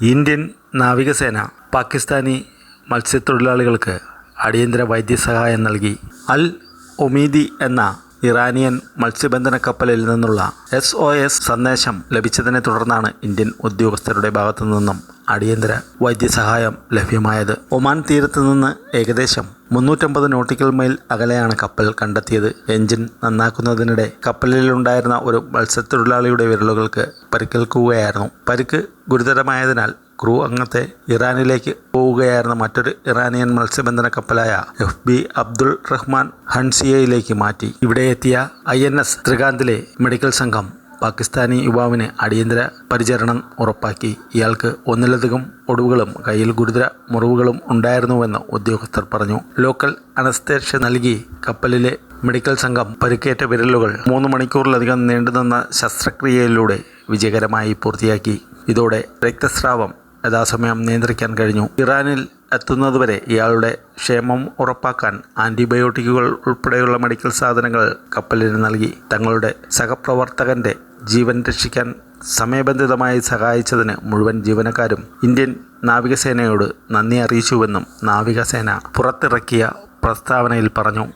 Indian നാവികസേന പാകിസ്ഥാനി മത്സ്യത്തൊഴിലാളികൾക്ക് അടിയന്തര വൈദ്യസഹായം നൽകി. അൽ ഒമീദി എന്ന ഇറാനിയൻ മത്സ്യബന്ധന കപ്പലിൽ നിന്നുള്ള എസ് സന്ദേശം ലഭിച്ചതിനെ തുടർന്നാണ് ഇന്ത്യൻ ഉദ്യോഗസ്ഥരുടെ ഭാഗത്തു നിന്നും അടിയന്തര വൈദ്യസഹായം ലഭ്യമായത്. ഒമാൻ തീരത്ത് നിന്ന് ഏകദേശം മുന്നൂറ്റമ്പത് നോട്ടിക്കൽ മൈൽ അകലെയാണ് കപ്പൽ കണ്ടെത്തിയത്. എഞ്ചിൻ നന്നാക്കുന്നതിനിടെ കപ്പലിലുണ്ടായിരുന്ന ഒരു മത്സ്യത്തൊഴിലാളിയുടെ വിരലുകൾക്ക് പരിക്കേൽക്കുകയായിരുന്നു. പരിക്ക് ഗുരുതരമായതിനാൽ ക്രൂ അംഗത്തെ ഇറാനിലേക്ക് പോവുകയായിരുന്ന മറ്റൊരു ഇറാനിയൻ മത്സ്യബന്ധന കപ്പലായ എഫ് ബി അബ്ദുൾ റഹ്മാൻ ഹൻസിയയിലേക്ക് മാറ്റി. ഇവിടെ എത്തിയ ഐ എൻ എസ് ത്രികാന്തിലെ മെഡിക്കൽ സംഘം പാകിസ്ഥാനി യുവാവിന് അടിയന്തര പരിചരണം ഉറപ്പാക്കി. ഇയാൾക്ക് ഒന്നിലധികം ഒടിവുകളും കയ്യിൽ ഗുരുതര മുറിവുകളും ഉണ്ടായിരുന്നുവെന്ന് ഉദ്യോഗസ്ഥർ പറഞ്ഞു. ലോക്കൽ അനസ്തേഷ്യ നൽകി. കപ്പലിലെ മെഡിക്കൽ സംഘം പരിക്കേറ്റ വിരലുകൾ മൂന്ന് മണിക്കൂറിലധികം നീണ്ടുനിന്ന ശസ്ത്രക്രിയയിലൂടെ വിജയകരമായി പൂർത്തിയാക്കി. ഇതോടെ രക്തസ്രാവം യഥാസമയം നിയന്ത്രിക്കാൻ കഴിഞ്ഞു. ഇറാനിൽ എത്തുന്നതുവരെ ഇയാളുടെ ക്ഷേമം ഉറപ്പാക്കാൻ ആന്റിബയോട്ടിക്കുകൾ ഉൾപ്പെടെയുള്ള മെഡിക്കൽ സാധനങ്ങൾ കപ്പലിന് നൽകി. തങ്ങളുടെ സഹപ്രവർത്തകന്റെ ജീവൻ രക്ഷിക്കാൻ സമയബന്ധിതമായി സഹായിച്ചതിന് മുഴുവൻ ജീവനക്കാരും ഇന്ത്യൻ നാവികസേനയോട് നന്ദി അറിയിച്ചുവെന്നും നാവികസേന പുറത്തിറക്കിയ പ്രസ്താവനയിൽ പറഞ്ഞു.